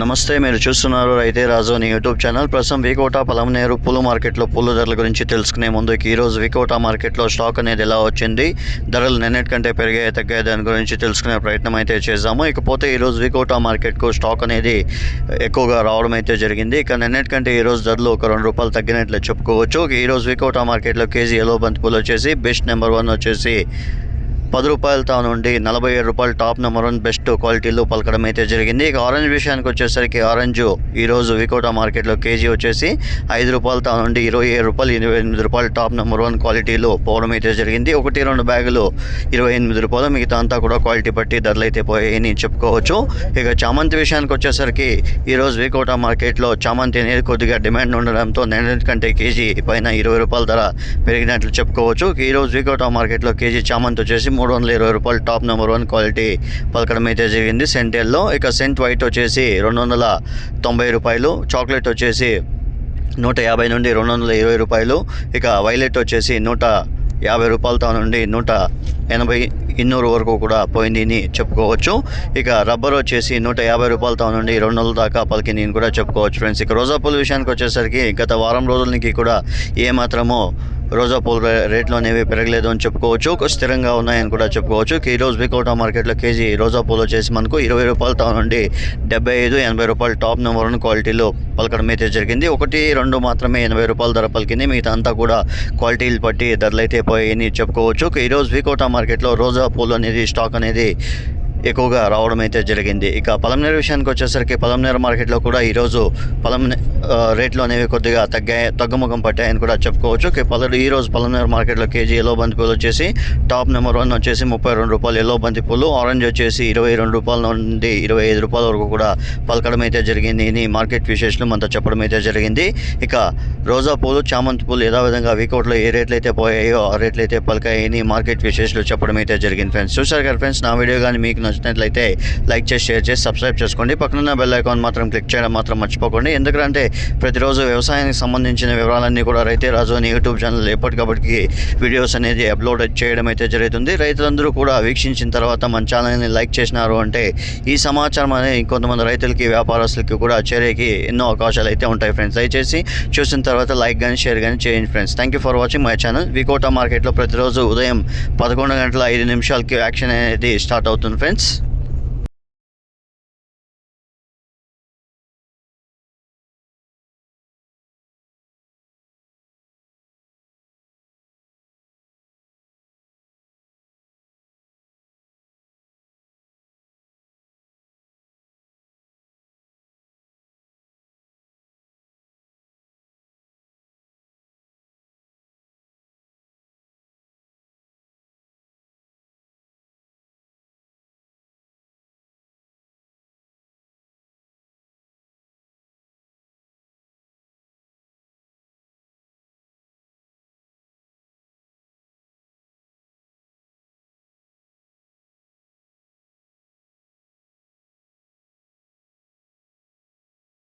నమస్తే మీరు చూస్తున్నారు రైతే రాజు అని యూట్యూబ్ ఛానల్. ప్రస్తుతం వికోటా పలమనేరు పూల మార్కెట్లో పూల ధరల గురించి తెలుసుకునే ముందుకి ఈరోజు వికోట వికోటా మార్కెట్లో స్టాక్ అనేది ఎలా వచ్చింది ధరలు నిన్నటికంటే పెరిగాయి తగ్గాయి దాని గురించి తెలుసుకునే ప్రయత్నం అయితే చేశాము. ఇకపోతే ఈరోజు వికోట వికోటా మార్కెట్కు స్టాక్ అనేది ఎక్కువగా రావడం అయితే జరిగింది. ఇక నిన్నటికంటే ఈరోజు ఈ రోజు ధరలు ఒక రెండు రూపాయలు తగ్గినట్లు చెప్పుకోవచ్చు. ఈరోజు వికోట వికోటా మార్కెట్లో కేజీ ఎలో బంతి పూలు వచ్చేసి బెస్ట్ నెంబర్ వన్ వచ్చేసి పది రూపాయలతో నుండి నలభై ఏడు రూపాయలు టాప్ నెంబర్ వన్ బెస్ట్ క్వాలిటీలో పలకడం అయితే జరిగింది. ఇక ఆరెంజ్ విషయానికి వచ్చేసరికి ఆరెంజ్ ఈరోజు వికోటా మార్కెట్లో కేజీ వచ్చేసి ఐదు రూపాయలతో నుండి ఇరవై ఏడు రూపాయలు ఇరవై ఎనిమిది రూపాయలు టాప్ నెంబర్ వన్ క్వాలిటీలో పోవడం అయితే జరిగింది. ఒకటి రెండు బ్యాగులు ఇరవై ఎనిమిది రూపాయలు మిగతా అంతా కూడా క్వాలిటీ బట్టి ధరలు అయితే పోయాయని చెప్పుకోవచ్చు. ఇక చామంతి విషయానికి వచ్చేసరికి ఈరోజు వికోటా మార్కెట్లో చామంతి అనేది కొద్దిగా డిమాండ్ ఉండడంతో నిన్నటి కంటే కేజీ పైన ఇరవై రూపాయల ధర పెరిగినట్లు చెప్పుకోవచ్చు. ఈరోజు వికోటా మార్కెట్లో కేజీ చామంతి వచ్చేసి మూడు వందల ఇరవై రూపాయలు టాప్ నెంబర్ వన్ క్వాలిటీ పలకడం అయితే జరిగింది. సెంటెల్లో ఇక సెంట్ వైట్ వచ్చేసి రెండు వందల తొంభై రూపాయలు చాక్లెట్ వచ్చేసి నూట యాభై నుండి రెండు వందల ఇరవై రూపాయలు ఇక వైలెట్ వచ్చేసి నూట యాభై రూపాయలతో నుండి నూట ఎనభై ఇన్నూరు వరకు కూడా పోయింది అని చెప్పుకోవచ్చు. ఇక రబ్బర్ వచ్చేసి నూట యాభై రూపాయలతో నుండి రెండు వందల దాకా పలికింది అని కూడా చెప్పుకోవచ్చు. ఫ్రెండ్స్ ఇక రోజా పూల విషయానికి వచ్చేసరికి గత వారం రోజుల నుంచి కూడా ఏ మాత్రమో రోజా పూల రేట్లు అనేవి పెరగలేదు అని చెప్పుకోవచ్చు. స్థిరంగా ఉన్నాయని కూడా చెప్పుకోవచ్చు. ఈ రోజు మార్కెట్లో కేజీ రోజా పూలు వచ్చేసి మనకు ఇరవై రూపాయలతో నుండి డెబ్బై ఐదు ఎనభై రూపాయలు టాప్ నెంబర్ వన్ క్వాలిటీలో పలకడం అయితే జరిగింది. ఒకటి రెండు మాత్రమే ఎనభై రూపాయల ధర పలికింది. మిగతా అంతా కూడా క్వాలిటీలు బట్టి ధరలు అయితే పోయాయని చెప్పుకోవచ్చు. ఈ రోజు వికోటా మార్కెట్లో రోజా పూలు అనేది స్టాక్ అనేది ఎక్కువగా రావడం అయితే జరిగింది. ఇక పలంనేరు విషయానికి వచ్చేసరికి పలంనేరు మార్కెట్లో కూడా ఈరోజు పలం రేట్లు అనేవి కొద్దిగా తగ్గాయి తగ్గుముఖం పట్టాయని కూడా చెప్పుకోవచ్చు. ఇక పలు ఈరోజు పలంనేరు మార్కెట్లో కేజీ ఎల్లో బంతి పూలు వచ్చేసి టాప్ నెంబర్ వన్ వచ్చేసి ముప్పై రెండు రూపాయలు ఎల్లో బంతి పూలు ఆరెంజ్ వచ్చేసి ఇరవై రెండు రూపాయల నుండి ఇరవై ఐదు రూపాయల వరకు కూడా పలకడం అయితే జరిగింది. అని మార్కెట్ విశేషాలు మనతో చెప్పడం అయితే జరిగింది. ఇక రోజా పూలు చామంతి పూలు యథావిధంగా వీకౌట్లో ఏ రేట్లు అయితే పోయాయో ఆ రేట్లు అయితే పలికాయని మార్కెట్ విశేషాలు చెప్పడం అయితే జరిగింది. ఫ్రెండ్స్ చూసారు కదా ఫ్రెండ్స్ నా వీడియో కానీ మీకు నచ్చినట్లయితే లైక్ చేసి షేర్ చేసి సబ్స్క్రైబ్ చేసుకోండి. పక్కన బెల్ ఐకాన్ మాత్రం క్లిక్ చేయడం మాత్రం మర్చిపోకండి. ఎందుకంటే ప్రతిరోజు వ్యవసాయానికి సంబంధించిన వివరాలన్నీ కూడా రైతే రాజు అని యూట్యూబ్ ఛానల్ ఎప్పటికప్పటికి వీడియోస్ అనేది అప్లోడ్ చేయడం అయితే జరుగుతుంది. రైతులందరూ కూడా వీక్షించిన తర్వాత మన ఛానల్ని లైక్ చేసినారు అంటే ఈ సమాచారం అనేది ఇంకొంతమంది రైతులకి వ్యాపారస్తులకి కూడా చేరేకి ఎన్నో అవకాశాలు అయితే ఉంటాయి ఫ్రెండ్స్ దయచేసి చూసిన తర్వాత లైక్ కానీ షేర్ కానీ చేయండి friends thank you for watching my channel వికోటా మార్కెట్లో ప్రతిరోజు ఉదయం పదకొండు గంటల ఐదు నిమిషాలకి యాక్షన్ అనేది స్టార్ట్ అవుతుంది ఫ్రెండ్స్